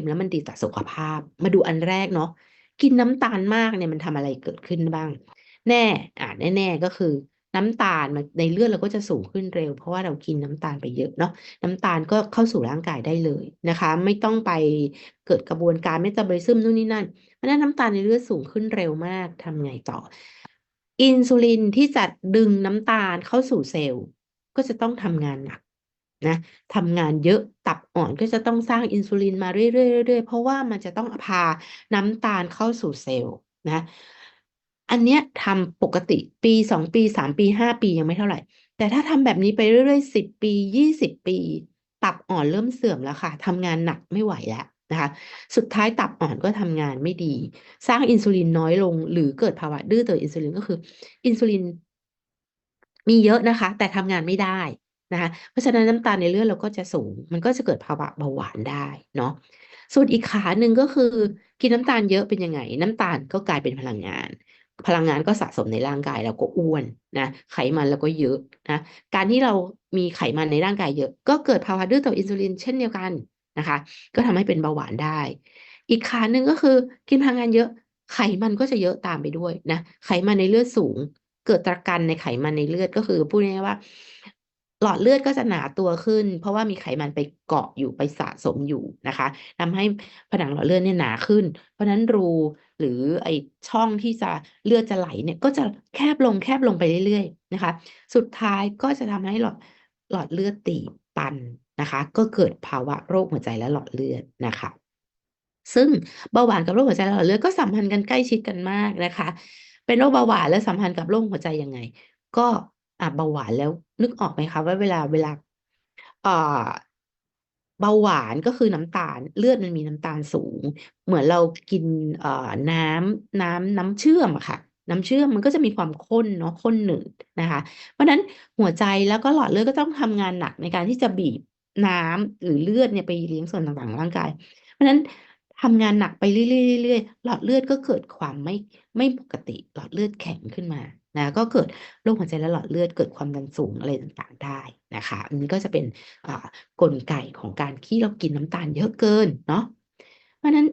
ค็มแล้วมันดีต่อสุขภาพ มาดูอันแรกเนาะกินน้ำตาลมากเนี่ยมันทำอะไรเกิดขึ้นบ้าง แน่อ่าแน่ๆก็คือน้ำตาลมันในเลือดเราก็จะสูงขึ้นเร็ว เพราะว่าเรากินน้ำตาลไปเยอะเนาะน้ำตาลก็เข้าสู่ร่างกายได้เลยนะคะ ไม่ต้องไปเกิดกระบวนการเมตาบอลิซึมนู่นนี่นั่นเพราะฉะนั้นน้ำตาลในเลือดสูงขึ้นเร็วมากทำไงต่อ อินซูลินที่จะดึงน้ำตาลเข้าสู่เซลล์ก็จะต้องทำงานหนัก นะทำงานเยอะตับอ่อนก็จะต้องสร้างอินซูลินมาเรื่อยๆเพราะว่ามันจะต้องพาน้ำตาลเข้าสู่เซลล์นะอันเนี้ยทำปกติปีสองปีสามปีห้าปียังไม่เท่าไหร่ แต่ถ้าทำแบบนี้ไปเรื่อยๆสิบปียี่สิบปี ตับอ่อนเริ่มเสื่อมแล้วค่ะทำงานหนักไม่ไหวแล้วนะคะสุดท้ายตับอ่อนก็ทำงานไม่ดี สร้างอินซูลินน้อยลง หรือเกิดภาวะดื้อต่ออินซูลินก็คือ อินซูลินมีเยอะนะคะ แต่ทำงานไม่ได้ นะคะเพราะฉะนั้นน้ำตาลในเลือดเราก็จะสูง มันก็จะเกิดภาวะเบาหวานได้เนาะส่วนอีกขาหนึ่งก็คือกินน้ำตาลเยอะเป็นยังไง น้ำตาลก็กลายเป็นพลังงาน พลังงานก็สะสมในร่างกายเราก็อ้วนนะไขมันเราก็เยอะนะการที่เรามีไขมันในร่างกายเยอะ ก็เกิดภาวะดื้อต่ออินซูลินเช่นเดียวกันนะคะ ก็ทำให้เป็นเบาหวานได้ อีกขาหนึ่งก็คือกินพลังงานเยอะไขมันก็จะเยอะตามไปด้วยนะไขมันในเลือดสูง เกิดตะกันในไขมันในเลือดก็คือพูดง่ายๆว่า หลอดเลือดก็จะหนาตัวขึ้น เพราะว่ามีไขมันไปเกาะอยู่ไปสะสมอยู่นะคะทำให้ผนังหลอดเลือดเนี่ยหนาขึ้น เพราะฉะนั้นรูหรือไอช่องที่จะเลือดจะไหลเนี่ยก็จะแคบลงแคบลงไปเรื่อยๆนะคะ สุดท้ายก็จะทำให้หลอดหลอดเลือดตีบตันนะคะ ก็เกิดภาวะโรคหัวใจและหลอดเลือดนะคะ ซึ่งเบาหวานกับโรคหัวใจและหลอดเลือดก็สัมพันธ์กันใกล้ชิดกันมากนะคะ เป็นโรคเบาหวานแล้วสัมพันธ์กับโรคหัวใจยังไง ก็ อะเบาหวานแล้วนึกออกไหมคะว่าเวลาเวลาเอ่อเบาหวานก็คือน้ำตาล เลือดมันมีน้ำตาลสูง เหมือนเรากินเอ่อน้ำน้ำน้ำเชื่อมอะค่ะ น้ำเชื่อมมันก็จะมีความข้นเนาะข้นหนืดนะคะ เพราะนั้นหัวใจแล้วก็หลอดเลือดก็ต้องทำงานหนักในการที่จะบีบน้ำหรือเลือดเนี่ยไปเลี้ยงส่วนต่างๆของร่างกาย เพราะนั้น ทำงานหนักไปเรื่อยๆหลอดเลือดก็เกิดความไม่ไม่ปกติหลอดเลือดแข็งขึ้นมานะก็เกิดโรคหัวใจและหลอดเลือดเกิดความดันสูงอะไรต่างๆได้นะคะ อันนี้ก็จะเป็นกลไกของการที่เรากินน้ำตาลเยอะเกินเนาะเพราะนั้น